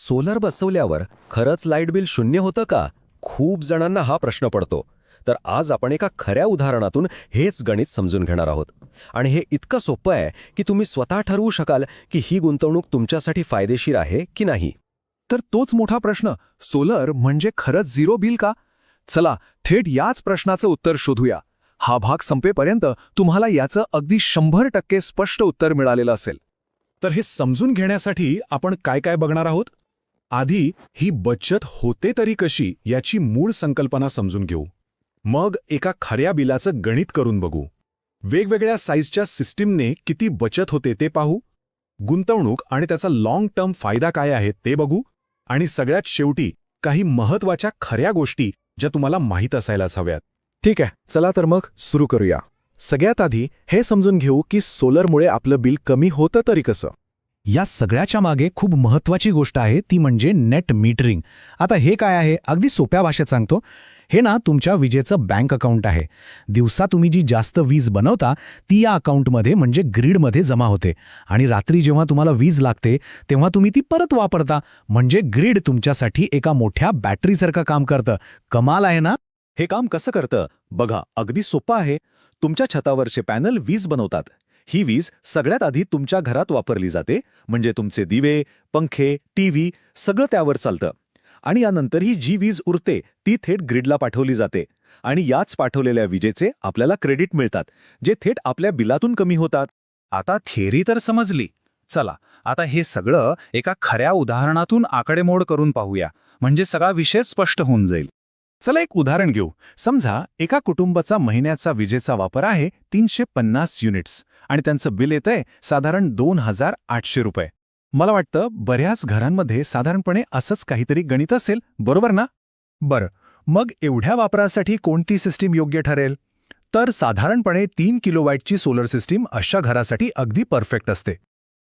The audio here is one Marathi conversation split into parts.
सोलर बसवल्यावर खरंच लाइट बिल शून्य होतं का? खूप जणांना हा प्रश्न पडतो. तर आज आपण एका खऱ्या उदाहरणातून हेच गणित समजून घेणार आहोत. आणि हे इतकं सोपं आहे की तुम्ही स्वतः ठरवू शकाल की ही गुंतवणूक तुमच्यासाठी फायदेशीर आहे की नाही. तर तोच मोठा प्रश्न सोलर म्हणजे खरंच झिरो बिल का? चला थेट याच प्रश्नाचं उत्तर शोधूया. हा भाग संपेपर्यंत तुम्हाला याचं अगदी शंभर टक्के स्पष्ट उत्तर मिळालेलं असेल. तर हे समजून घेण्यासाठी आपण काय काय बघणार आहोत? आधी ही बचत होते तरी कशी याची मूळ संकल्पना समजून घेऊ. मग एका खऱ्या बिलाचं गणित करून बघू. वेगवेगळ्या साईजच्या सिस्टीमने किती बचत होते ते पाहू. गुंतवणूक आणि त्याचा लाँग टर्म फायदा काय आहे ते बघू. आणि सगळ्यात शेवटी काही महत्त्वाच्या खऱ्या गोष्टी ज्या तुम्हाला माहीत असायलाच हव्यात. ठीक आहे चला तर मग सुरू करूया. सगळ्यात आधी हे समजून घेऊ की सोलरमुळे आपलं बिल कमी होतं तरी कसं. या सगळ्याच्या मागे खूप महत्वाची गोष्ट आहे ती म्हणजे नेट मीटरिंग आता हे काय आहे? अगदी सोप्या भाषेत सांगतो. हे ना तुमच्या विजेचं बँक अकाउंट आहे. दिवसा तुम्ही जी जास्त वीज बनवता ती या अकाउंटमध्ये म्हणजे ग्रीडमध्ये जमा होते. आणि रात्री जेव्हा तुम्हाला वीज लागते तेव्हा तुम्ही ती परत वापरता. म्हणजे ग्रीड तुमच्यासाठी एका मोठ्या बॅटरीसारखं काम करतं. कमाल आहे ना? हे काम कसं करतं? बघा अगदी सोपं आहे. तुमच्या छतावरचे पॅनल वीज बनवतात. ही वीज सगळ्यात आधी तुमच्या घरात वापरली जाते म्हणजे तुमचे दिवे पंखे टीव्ही सगळं त्यावर चालतं. आणि यानंतर ही जी वीज उरते ती थेट ग्रीडला पाठवली जाते. आणि याच पाठवलेल्या विजेचे आपल्याला क्रेडिट मिळतात जे थेट आपल्या बिलातून कमी होतात. आता थेरी तर समजली. चला आता हे सगळं एका खऱ्या उदाहरणातून आकडेमोड करून पाहूया म्हणजे सगळा विषय स्पष्ट होऊन जाईल. चला एक उदाहरण घेऊ. समजा एका कुटुंबाचा महिन्याचा विजेचा वापर आहे तीनशे पन्नास युनिट्स. आणि त्यांचं बिल येतंय साधारण दोन हजार आठशे रुपये. मला वाटतं बऱ्याच घरांमध्ये साधारणपणे असंच काहीतरी गणित असेल बरोबर ना? बरं मग एवढ्या वापरासाठी कोणती सिस्टीम योग्य ठरेल? तर साधारणपणे तीन किलोवॅटची सोलर सिस्टीम अशा घरासाठी अगदी परफेक्ट असते.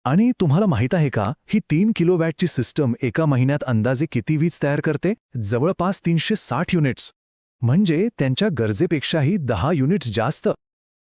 आणि तुम्हाला माहीत आहे का ही तीन किलोवॅटची सिस्टम एका महिन्यात अंदाजे किती वीज तयार करते? जवळपास तीनशे साठ युनिट्स. म्हणजे त्यांच्या गरजेपेक्षाही दहा युनिट्स जास्त.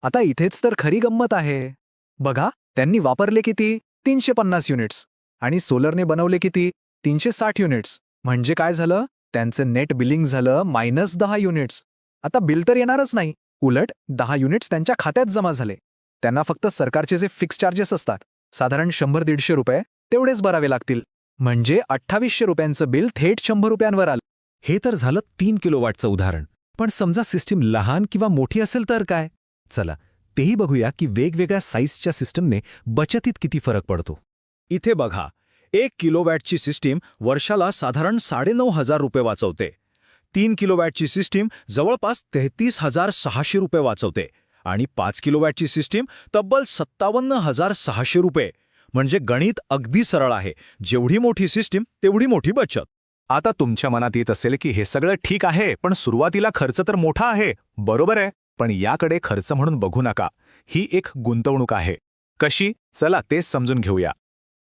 आता इथेच तर खरी गंमत आहे. बघा त्यांनी वापरले किती? तीनशे पन्नास युनिट्स. आणि सोलरने बनवले किती? तीनशे साठ युनिट्स. म्हणजे काय झालं? त्यांचं नेट बिलिंग झालं मायनस दहा युनिट्स. आता बिल तर येणारच नाही. उलट दहा युनिट्स त्यांच्या खात्यात जमा झाले. त्यांना फक्त सरकारचे जे फिक्स चार्जेस असतात साधारण शंभर दीडशे रुपये तेवढेच भरावे लागतील. म्हणजे अठ्ठावीसशे रुपयांचं बिल थेट शंभर रुपयांवर आलं. हे तर झालं तीन किलोवाटचं उदाहरण. पण समजा सिस्टीम लहान किंवा मोठी असेल तर काय? चला तेही बघूया की वेगवेगळ्या साईजच्या सिस्टमने बचतीत किती फरक पडतो. इथे बघा एक किलोवॅटची सिस्टीम वर्षाला साधारण साडेनऊ हजार रुपये वाचवते. तीन किलोवॅटची सिस्टीम जवळपास तेहतीस हजार सहाशे रुपये वाचवते. आणि पाच किलोवॅटची सिस्टीम तब्बल सत्तावन्न हजार सहाशे रुपये. म्हणजे गणित अगदी सरळ आहे. जेवढी मोठी सिस्टीम तेवढी मोठी बचत. आता तुमच्या मनात येत असेल की हे सगळं ठीक आहे पण सुरुवातीला खर्च तर मोठा आहे. बरोबर आहे. पण याकडे खर्च म्हणून बघू नका. ही एक गुंतवणूक आहे. कशी? चला तेच समजून घेऊया.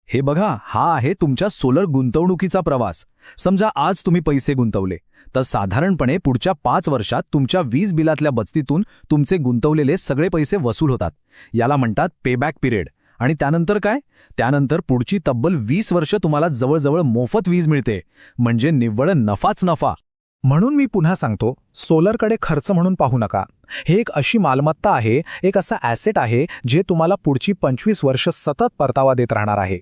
हे बघा हा आहे तुमच्या सोलर गुंतवणुकीचा प्रवास. समजा आज तुम्ही पैसे गुंतवले तर साधारणपणे पुढच्या पाच वर्षात तुमच्या वीज बिलातल्या बचतीतून तुमचे गुंतवलेले सगळे पैसे वसूल होतात. याला म्हणतात पेबॅक पिरियड आणि त्यानंतर काय? त्यानंतर पुढची तब्बल वीस वर्ष तुम्हाला जवळजवळ मोफत वीज मिळते. म्हणजे निव्वळ नफाच नफा. म्हणून मी पुन्हा सांगतो सोलरकडे खर्च म्हणून पाहू नका. हे एक अशी मालमत्ता आहे एक असा ॲसेट आहे जे तुम्हाला पुढची पंचवीस वर्ष सतत परतावा देत राहणार आहे.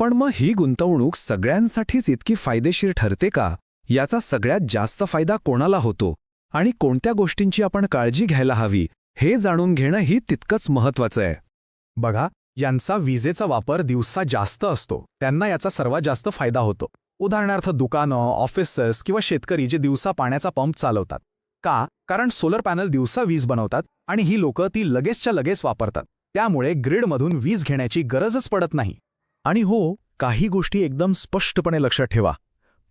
पण मग ही गुंतवणूक सगळ्यांसाठीच इतकी फायदेशीर ठरते का? याचा सगळ्यात जास्त फायदा कोणाला होतो? आणि कोणत्या गोष्टींची आपण काळजी घ्यायला हवी हे जाणून घेणं ही तितकंच महत्वाचं आहे. बघा यांचा विजेचा वापर दिवसा जास्त असतो त्यांना याचा सर्वात जास्त फायदा होतो. उदाहरणार्थ दुकानं ऑफिसेस किंवा शेतकरी जे दिवसा पाण्याचा पंप चालवतात. का? कारण सोलर पॅनल दिवसा वीज बनवतात आणि ही लोकं ती लगेचच्या लगेच वापरतात. त्यामुळे ग्रीडमधून वीज घेण्याची गरजच पडत नाही. आणि हो काही गोष्टी एकदम स्पष्टपणे लक्षात ठेवा.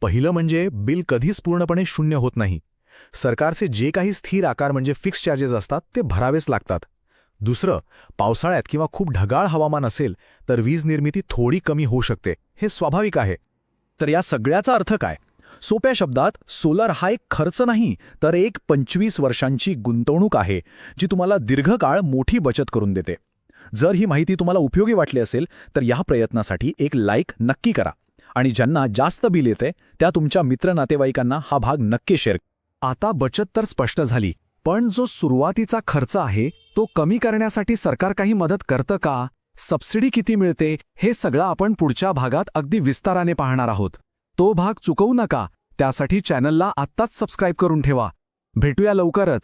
पहिलं म्हणजे बिल कधीच पूर्णपणे शून्य होत नाही. सरकारचे जे काही स्थिर आकार म्हणजे फिक्स चार्जेस असतात ते भरावेच लागतात. दुसरं पावसाळ्यात किंवा खूप ढगाळ हवामान असेल तर वीज निर्मिती थोडी कमी होऊ शकते. हे स्वाभाविक आहे. तर या सगळ्याचा अर्थ काय? सोप्या शब्दात सोलर हा एक खर्च नाही तर एक पंचवीस वर्षांची गुंतवणूक आहे जी तुम्हाला दीर्घकाळ मोठी बचत करून देते. जर ही माहिती तुम्हाला उपयोगी वाटली असेल तर या प्रयत्नासाठी एक लाईक नक्की करा. आणि ज्यांना जास्त बिल येते त्या तुमच्या मित्र नातेवाईकांना हा भाग नक्की शेअर आता बचत तर स्पष्ट झाली पण जो सुरुवातीचा खर्च आहे तो कमी करण्यासाठी सरकार काही मदत करतं का? सबसिडी किती मिळते हे सगळं आपण पुढच्या भागात अगदी विस्ताराने पाहणार आहोत. तो भाग चुकवू नका त्यासाठी चॅनलला आत्ताच सबस्क्राईब करून ठेवा. भेटूया लवकरच.